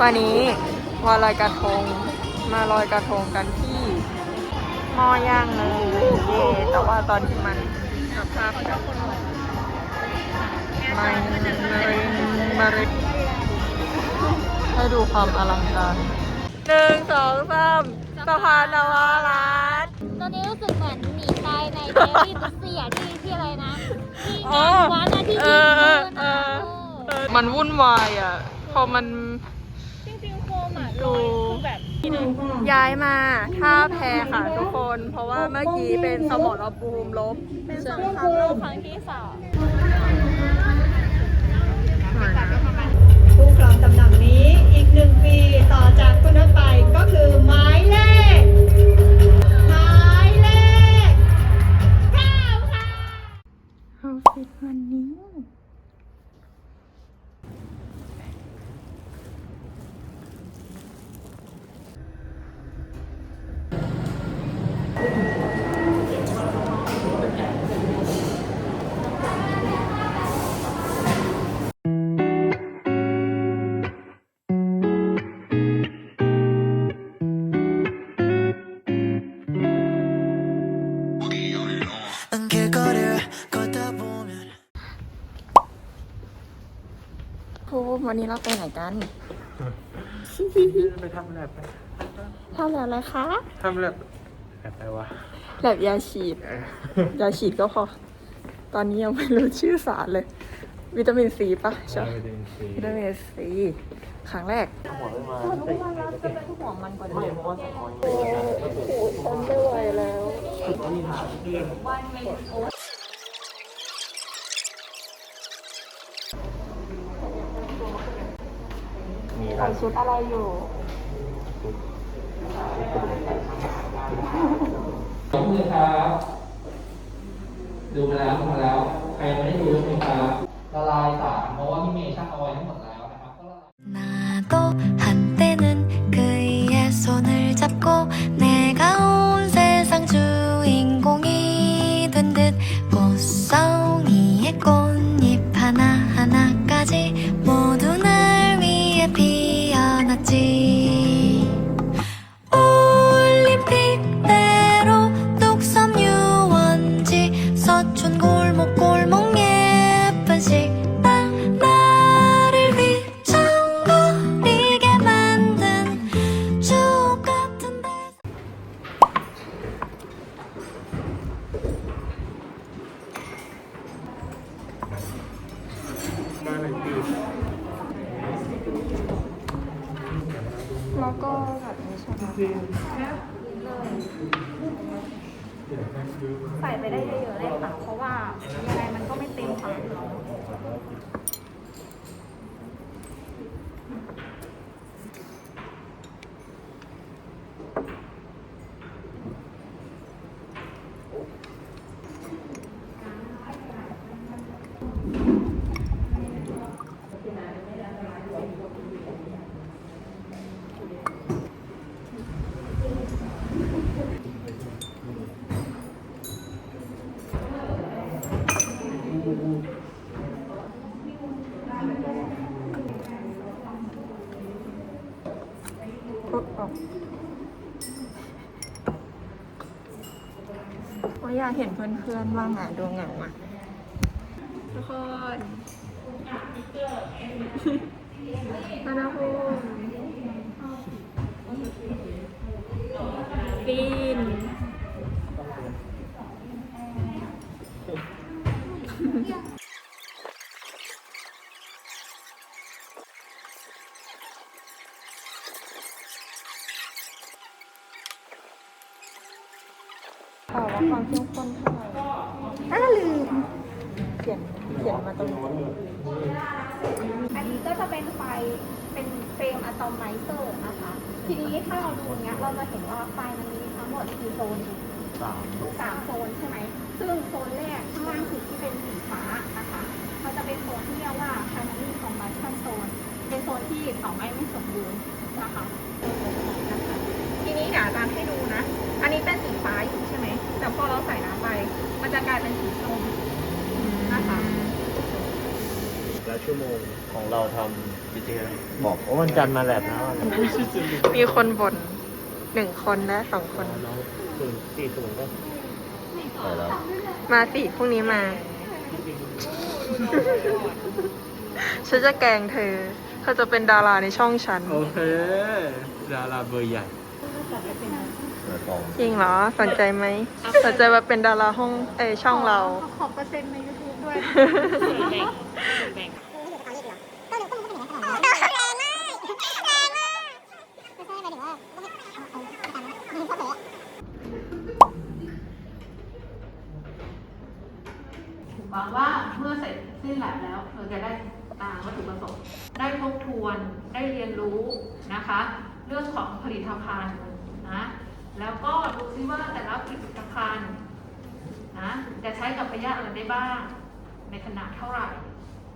วันนี้วันลอยกระทงมาลอยกระทงกันที่หม้อย่างเลยเย่แต่ว่าตอนที่มันสภาพแบบมันเร็งมาเร็งให้ดูความอลังการหนึ่งสองสามสะพานนวารัตน์ตอนนี้รู้สึกเหมือนหนีตายในเดลี่บุเซียที่ที่อะไรนะที่งานวัดนะที่เอยิงอเอปือนนะมันวุ่นวายอะพอมัน จริงๆโคมอะลอยคือแบบ ย้ายมาท่าแพค่ะทุกคน เพราะว่าเมื่อกี้เป็นสมรภูมิลบ เป็นสงครามโลกครั้งที่สองผู้ครองตำแหน่งนี้ ทูวันนี้เราไปไหนกันไปทำแบบทำแบบอะไรคะ ทำแบบ อะไรวะแลบยาฉีด ยาฉีดก็พอ ตอนนี้ยังไม่รู้ชื่อสารเลย วิตามินซีปะใช่ปะวิตามินซีวิตามินซีครั้งแรกหัวไม่มาหัวมันกว่าเดิมโอ้โหฉันไม่ไหวแล้วมีใส่ชุดอะไรอยู่ ขอบคุณครับ ดูมาแล้วดูมาแล้ว ใครยังไม่ได้ดูใช่ไหมครับละลายสารเพราะว่าพี่เมย์ช่างเอาไว้ทั้งหมด แล้วก็แบบนี้ใช่ไหมใส่ไปได้เยอะๆเลยค่ะ เพราะว่ายังไงมันก็ไม่เต็มค่ะปุ๊บอ โอ้ยอยากเห็นเพื่อนๆว่างอะดูเหงาอะ ทุกคนมานะพูปีน ข่าว่าความเข้มข้นเท่าไหร่อ้าลืมเขียนเขียนมาตรงนี้อันนี้ก็จะเป็นไฟเป็นเฟรมอะตอมไมเซอร์นะคะ ทีนี้ถ้าเราดูเนี้ยเราจะเห็นว่าไฟมันมีทั้งหมดกี่โซนสามสามโซนใช่ไหม ซึ่งโซนแรกข้างล่างสุดที่เป็นสีฟ้านะคะมันจะเป็นโซนที่เรียกว่า primary combustion zone เป็นโซนที่เผาไหม้ไม่สมบูรณ์นะคะ ทีนี้เดี๋ยวอาจารย์ให้ดูนะ อันนี้เป็นสีฟ้าอยู่ใช่ แต่พอเราใส่น้ำไป มันจะกลายเป็นสีส้มนะคะ แล้วชั่วโมงของเราทำกิจกรรมบอกว่าวันจันทร์มาแลบนะวันมีคนบ่นหนึ่งคนและสองคน น้องศูนย์สี่ศูนย์ก็ไปแล้วมาสิพรุ่งนี้มา ฉันจะแกล้งเธอ เธอจะเป็นดาราในช่องฉัน โอเค ดาราเบอร์ใหญ่ จริงเหรอสนใจไหมสนใจมาเป็นดาราห้องเอยช่องเรา ขอเปอร์เซ็นต์ใน YouTube ด้วยหวังว่าเมื่อเสร็จสิ้นแลบแล้วเราจะได้ตามวัตถุประสงค์ได้ทบทวนได้เรียนรู้นะคะ เรื่องของผลิตภัณฑ์นะ แล้วก็ดูซิว่าแต่ละผลิตภัณฑ์นะจะใช้กับพยาธิอะไรได้บ้าง ในขนาดเท่าไหร่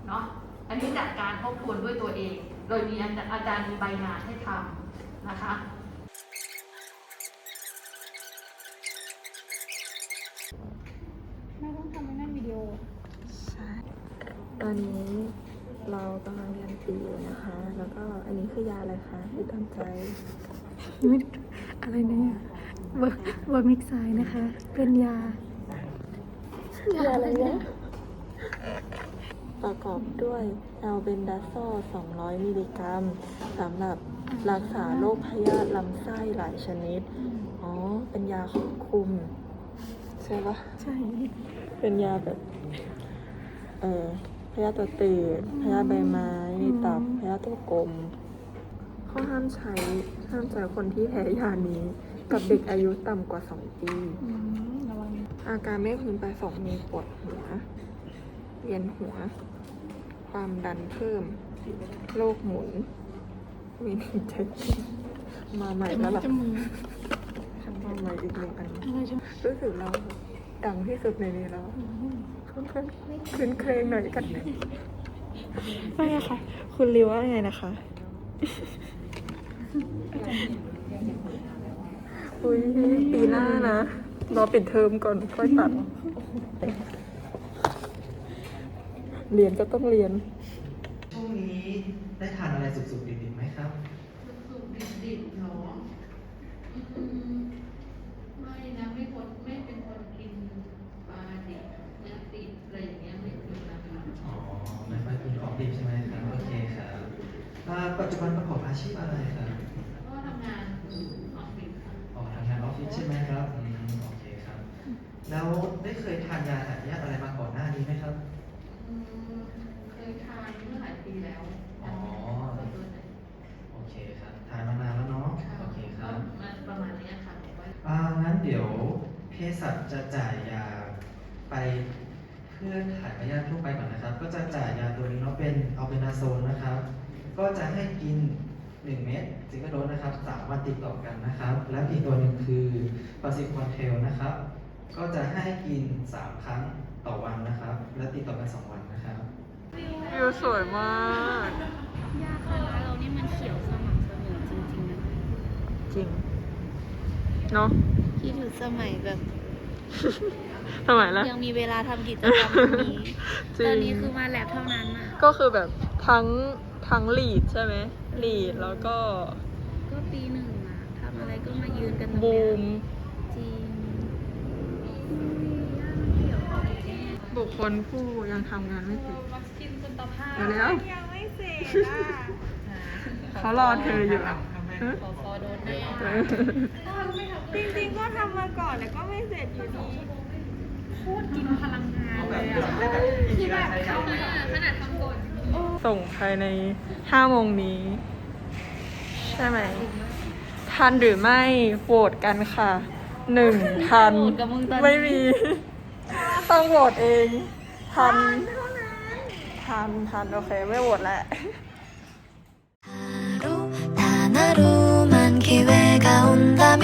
เนาะอันนี้จากการทบทวนด้วยตัวเอง โดยมีอาจารย์มีใบงานให้ทำนะคะไม่ต้องทำให้นั่นวิดีโอใช่ตอนนี้เรากำลังเรียนปีอยู่นะคะ แล้วก็อันนี้คือยาอะไรคะที่ตั้งใจ อะไรเนี่ยเบอร์เบอร์มิกไซด์นะคะ เป็นยายาอะไรเนี่ยประกอบด้วยแอลเบนดาโซ200 มิลลิกรัมสำหรับรักษาโรคพยาธิลำไส้หลายชนิด อ๋อ เป็นยาควบคุม ใช่ปะใช่ เป็นยาแบบ เออพยาธิตัวตืดพยาธิใบไม้ ตับ พยาธิตัวกลมเขาห้ามใช้ห้ามใช้คนที่แพ้ยานี้ กับเด็กอายุต่ำกว่า 2 ปีอืมระวังอาการไม่พึงประสงค์มีปวดหัว เวียนหัว ความดันเพิ่ม โรคหมุนมีหนึ่งใจเต้นมาใหม่แล้วเหรอจมูกมาใหม่อีกหนึ่งอันอะไรจะรู้สึกเราดังที่สุดในนี้แล้วเพื่อนเพื่อนคืนเครงหน่อยกันว่าไงคะคุณริวว่าไงนะคะ อุ้ยปีหน้านะ รอปิดเทอมก่อนค่อยตัด เรียนก็ต้องเรียนช่วงนี้ได้ทานอะไรสุกๆดิบๆไหมครับ สุกดิบๆเนาะอืมไม่นะไม่คนไม่เป็นคนกินปลาดิบเนื้อติดอะไรอย่างเงี้ยไม่กินนะคะ อ๋อ ไม่ค่อยกินของดิบใช่ไหมครับ โอเคครับ อ่าปัจจุบันประกอบอาชีพอะไรครับก็ทำงานออฟฟิศค่ะอ๋อทำงานออฟฟิศใช่ไหมครับอืมโอเคครับ แล้วได้เคยทานยาถ่ายพยาธิอะไรมาก่อนหน้านี้ไหมครับ อืมเคยทานเมื่อหลายปีแล้วอ๋อ จำไม่ได้ว่าตัวไหนโอเคครับทานมานานแล้วเนาะค่ะโอเคครับมันประมาณเนี้ยค่ะบอกว่าอ่างั้นเดี๋ยวเภสัชจะจ่ายยาไปเพื่อถ่ายพยาธิทั่วไปก่อนนะครับ ก็จะจ่ายยาตัวนี้เนาะเป็นอัลเบนาโซนนะครับ ก็จะให้กิน 1 เม็ดซิงเกิลโดสนะครับ3วันติดต่อกันนะครับ แล้วอีกตัวหนึ่งคือปาซิคอนเทลนะครับ ก็จะให้กิน 3 ครั้งต่อวันนะครับ และติดต่อกัน 2 วันนะครับวิวสวยมากยาคาราเรานี่มันเขียวสม่ำเสมอจริงๆนะจริง เนาะคิดถึงสมัยแบบสมัยแล้วยังมีเวลาทำกิจกรรมแบบนี้ จริง ตอนนี้คือมาแลบเท่านั้นอะก็คือแบบทั้ง ทั้งลีดใช่ไหมลีดแล้วก็ก็ปีหนึ่งอะทำอะไรก็มายืนกันตรงบูเนี้ยม จริงบุคคลผู้ยังทำงานไม่เสร็จเดี๋ยวแล้ว ยังไม่เสร็จเขารอเธออยู่อะเออจริงๆก็ทำมาก่อนแล้วก็ไม่เสร็จอยู่ดีพูดกินพลังงานเลยอะคือแบบเข้ามาขนาดทำก่อน ส่งภายในห้าโมงนี้ ใช่ไหม ทันหรือไม่โหวตกันค่ะหนึ่งทัน โหวตกับมึงตอนนี้ ไม่มี ต้องโหวตเอง ทันทันทัน โอเค ไม่โหวตแล้ว 하루 단 하루만 기회가 온다